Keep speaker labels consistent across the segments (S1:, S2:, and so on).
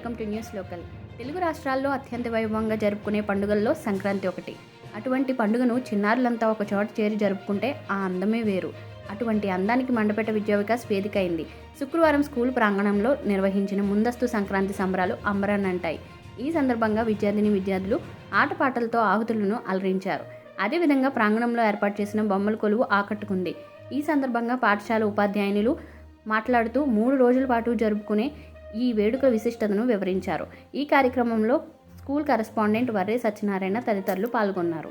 S1: Welcome to news local. Telugu రాష్ట్రాల్లో అత్యంత వైభవంగా జరుపుకునే పండుగల్లో సంక్రాంతి ఒకటి. అటువంటి పండుగను చిన్నారులంతా ఒక చోట చేరి జరుపుకుంటే ఆ అందమే వేరు. అటువంటి అందానికి మండపేట విద్యా వికాస్ వేదిక అయింది శుక్రవారం స్కూల్ ప్రాంగణంలో నిర్వహించిన ముందస్తు సంక్రాంతి సంబరాలు అంబరాన్నంటాయి. ఈ సందర్భంగా విద్యార్థిని విద్యార్థులు ఆటపాటలతో ఆహుతులను అలరించారు. అదేవిధంగా ప్రాంగణంలో ఏర్పాటు చేసిన బొమ్మల కొలువు ఆకట్టుకుంది. ఈ సందర్భంగా పాఠశాల ఉపాధ్యాయునులు మాట్లాడుతూ మూడు రోజుల పాటు జరుపుకునే ఈ వేడుక విశిష్టతను వివరించారు. ఈ కార్యక్రమంలో స్కూల్ కరెస్పాండెంట్ వర్రే సత్యనారాయణ తదితరులు పాల్గొన్నారు.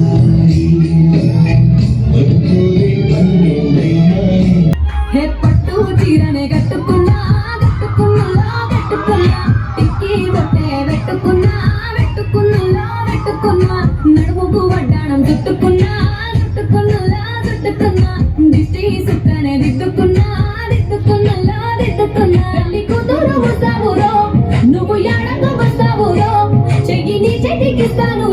S2: చేతికిస్తాను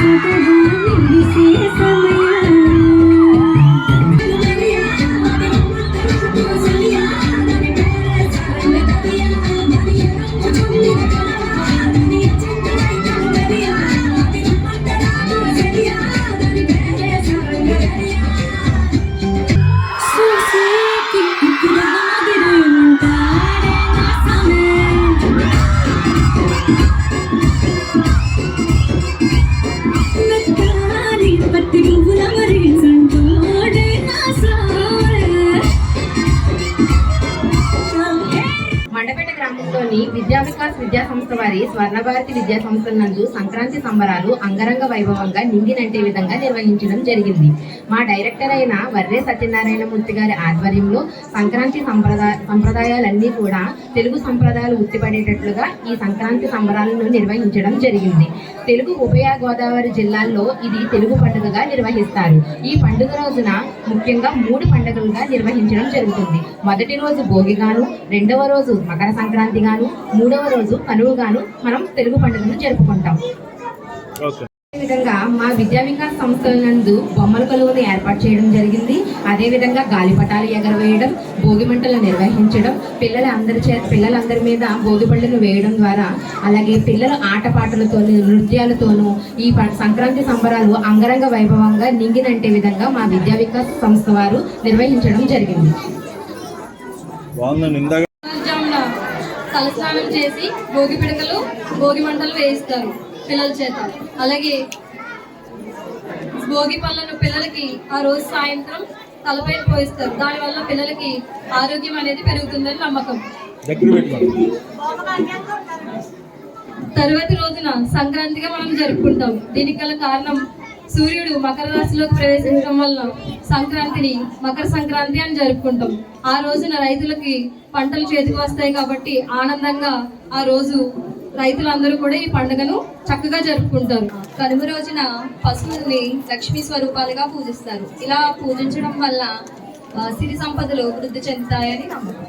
S3: Thank you. విద్యా వికాస్ విద్యా సంస్థ వారి స్వర్ణభారతి విద్యా సంస్థ నందు సంక్రాంతి సంబరాలు అంగరంగ వైభవంగా నింగినంటే విధంగా నిర్వహించడం జరిగింది. మా డైరెక్టర్ అయిన వర్రే సత్యనారాయణ మూర్తి గారి ఆధ్వర్యంలో సంక్రాంతి సంప్రదాయ సంప్రదాయాలన్నీ కూడా తెలుగు సంప్రదాయాలు ఉట్టిపడేటట్లుగా ఈ సంక్రాంతి సంబరాలను నిర్వహించడం జరిగింది. తెలుగు ఉభయ గోదావరి జిల్లాల్లో ఇది తెలుగు పండుగగా నిర్వహిస్తారు. ఈ పండుగ రోజున ముఖ్యంగా మూడు పండుగలుగా నిర్వహించడం జరుగుతుంది. మొదటి రోజు భోగిగాను రెండవ రోజు మకర సంక్రాంతి గాను మూడవ రోజు కనువుగాను మనం తెలుగు పండుగను జరుపుకుంటాం. విధంగా మా విద్యా వికాస్ సంస్థల నందు బొమ్మల కొలువును ఏర్పాటు చేయడం జరిగింది. అదే విధంగా గాలిపటాలు ఎగరవేయడం భోగి మంటలు నిర్వహించడం పిల్లల అందరి చే పిల్లలందరి మీద భోగి పళ్ళను వేయడం ద్వారా అలాగే పిల్లల ఆటపాటలతోనూ నృత్యాలతోనూ ఈ సంక్రాంతి సంబరాలు అంగరంగ వైభవంగా నింగినంటే విధంగా మా విద్యా వికాస్ సంస్థ వారు నిర్వహించడం జరిగింది.
S4: తలస్నానం చేసి భోగి పిడకలు భోగి మంటలు వేయిస్తారు పిల్లల చేత. అలాగే భోగి పళ్ళను పిల్లలకి ఆ రోజు సాయంత్రం తలపై పోయిస్తారు. దానివల్ల పిల్లలకి ఆరోగ్యం అనేది పెరుగుతుందని నమ్మకం. తరువాతి రోజున సంక్రాంతిగా మనం జరుపుకుంటాం. దీనికి గల కారణం సూర్యుడు మకర రాశిలోకి ప్రవేశించడం వల్ల సంక్రాంతిని మకర సంక్రాంతి అని జరుపుకుంటాం. ఆ రోజున రైతులకి పంటలు చేతికి వస్తాయి కాబట్టి ఆనందంగా ఆ రోజు రైతులందరూ కూడా ఈ పండుగను చక్కగా జరుపుకుంటారు. కనుమ రోజున పశువుల్ని లక్ష్మీ స్వరూపాలుగా పూజిస్తారు. ఇలా పూజించడం వల్ల సిరి సంపదలు వృద్ధి చెందుతాయని నమ్మకం